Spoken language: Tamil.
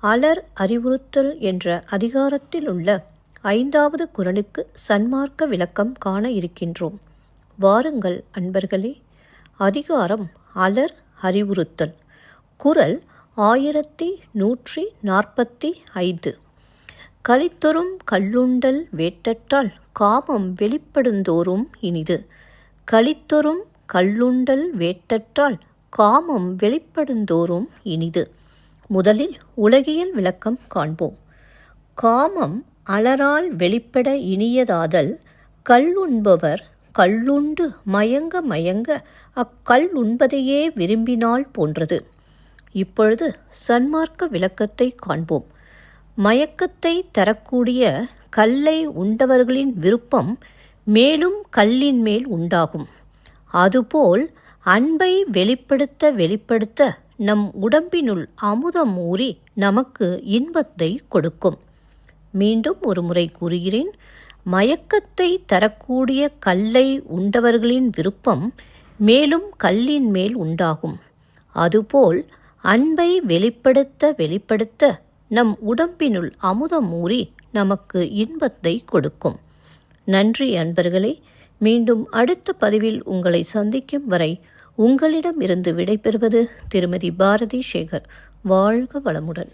அலர் அறிவுறுத்தல் என்ற அதிகாரத்தில் உள்ள ஐந்தாவது குரலுக்கு சன்மார்க்க விளக்கம் காண இருக்கின்றோம். வாருங்கள் அன்பர்களே அதிகாரம் அலர் அறிவுறுத்தல். குரல் ஆயிரத்தி நூற்றி நாற்பத்தி ஐந்து. களித்தொரும் கல்லுண்டல் வேட்டற்றால் காமம் வெளிப்படுந்தோறும் இனிது. களித்தொரும் கல்லுண்டல் வேட்டற்றால் காமம் வெளிப்படுந்தோறும் இனிது. முதலில் உலகியல் விளக்கம் காண்போம். காமம் அலரால் வெளிப்பட இனியதாதல் கல் உண்பவர் கல்லுண்டு மயங்க மயங்க அக்கல் உண்பதையே விரும்பினால் போன்றது. இப்பொழுது சன்மார்க்க விளக்கத்தை காண்போம். மயக்கத்தை தரக்கூடிய கல்லை உண்டவர்களின் விருப்பம் மேலும் கல்லின் மேல் உண்டாகும். அதுபோல் அன்பை வெளிப்படுத்த வெளிப்படுத்த நம் உடம்பினுள் அமுதம் ஊறி நமக்கு இன்பத்தை கொடுக்கும். மீண்டும் ஒரு முறை கூறுகிறேன் மயக்கத்தை தரக்கூடிய கல்லை உண்டவர்களின் விருப்பம் மேலும் கல்லின் மேல் உண்டாகும். அதுபோல் அன்பை வெளிப்படுத்த வெளிப்படுத்த நம் உடம்பினுள் அமுதம் ஊறி நமக்கு இன்பத்தை கொடுக்கும். நன்றி அன்பர்களே மீண்டும் அடுத்த பதிவில் உங்களை சந்திக்கும் வரை உங்களிடம் இருந்து விடைபெறுவது திருமதி பாரதி சேகர் வாழ்க வளமுடன்.